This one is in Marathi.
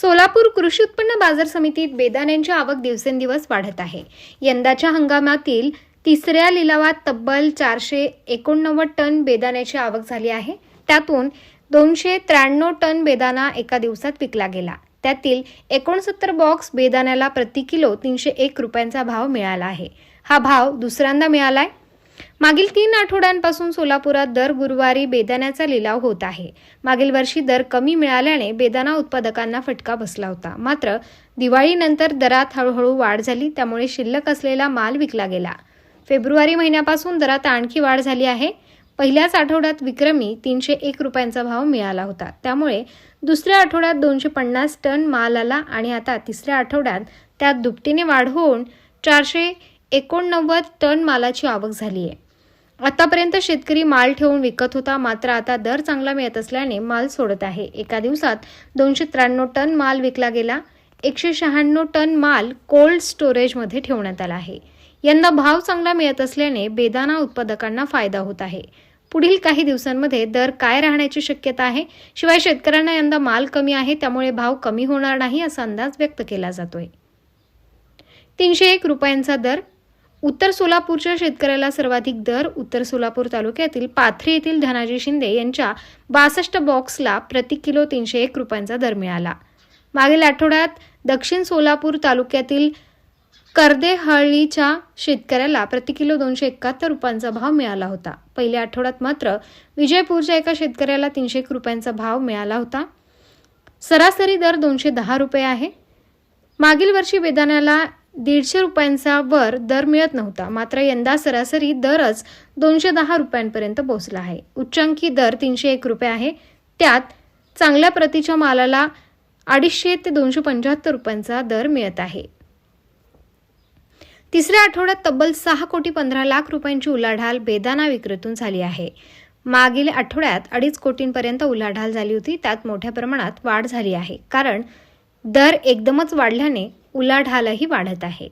सोलापूर कृषी उत्पन्न बाजार समितीत बेदाण्यांची आवक दिवसेंदिवस वाढत आहे. यंदाच्या हंगामातील तिसऱ्या लिलावात तब्बल चारशे एकोणनव्वद टन बेदाण्याची आवक झाली आहे. त्यातून दोनशे त्र्याण्णव टन बेदाना एका दिवसात विकला गेला. त्यातील एकोणसत्तर बॉक्स बेदाण्याला प्रति किलो तीनशे एक रुपयांचा भाव मिळाला आहे. हा भाव दुसऱ्यांदा मिळाला आहे मागील तीन आठवड्यांपासून सोलापुरात दर गुरुवारी बेदाण्याचा लिलाव होत आहे. मागील वर्षी दर कमी मिळाल्याने बेदाना उत्पादकांना फटका बसला होता. मात्र दिवाळीनंतर दरात हळूहळू वाढ झाली त्यामुळे शिल्लक असलेला माल विकला गेला. फेब्रुवारी महिन्यापासून दरात आणखी वाढ झाली आहे. पहिल्याच आठवड्यात विक्रमी तीनशे एक रुपयांचा भाव मिळाला होता. त्यामुळे दुसऱ्या आठवड्यात दोनशे पन्नास टन माल आला आणि आता तिसऱ्या आठवड्यात त्यात दुपटीने वाढ होऊन चारशे एकोणनव्वद टन मालाची आवक झाली आहे. आतापर्यंत शेतकरी माल ठेवून विकत होता मात्र आता दर चांगला मिळत असल्याने माल सोडत आहे. एका दिवसात दोनशे त्र्याण्णव टन माल विकला गेला. एकशे शहाण्णव टन माल कोल्ड स्टोरेजमध्ये ठेवण्यात आला आहे. यंदा भाव चांगला मिळत असल्याने बेदाना उत्पादकांना फायदा होत आहे. पुढील काही दिवसांमध्ये दर काय राहण्याची शक्यता आहे? शिवाय शेतकऱ्यांना यंदा माल कमी आहे त्यामुळे भाव कमी होणार नाही असा अंदाज व्यक्त केला जातोय. तीनशे एक रुपयांचा दर उत्तर सोलापूरच्या शेतकऱ्याला सर्वाधिक दर उत्तर सोलापूर तालुक्यातील पाथरी येथील धनाजी शिंदे यांच्या बासष्ट बॉक्सला प्रति किलो तीनशे एक रुपयांचा दर मिळाला. मागील आठवड्यात दक्षिण सोलापूर तालुक्यातील कर्देहळ्ळीच्या शेतकऱ्याला प्रति किलो दोनशे एकाहत्तर रुपयांचा भाव मिळाला होता. पहिल्या आठवड्यात मात्र विजयपूरच्या एका शेतकऱ्याला तीनशे एक रुपयांचा भाव मिळाला होता. सरासरी दर दोनशे दहा रुपये आहे. मागील वर्षी बेदाण्याला दीडशे रुपयांचा वर दर मिळत नव्हता. मात्र यंदा सरासरी दरच दोनशे दहा रुपयांपर्यंत पोहोचला आहे. उच्चांकी दर तीनशे एक रुपये आहे. त्यात चांगल्या प्रतीच्या मालाला अडीचशे ते दोनशे पंच्याहत्तर रुपयांचा दर मिळत आहे. तिसऱ्या आठवड्यात तब्बल सहा कोटी पंधरा लाख रुपयांची उलाढाल बेदाना विक्रीतून झाली आहे. मागील आठवड्यात अडीच कोटींपर्यंत उलाढाल झाली होती. त्यात मोठ्या प्रमाणात वाढ झाली आहे. कारण दर एकदमच वाढल्याने उलाढालही वाढत आहे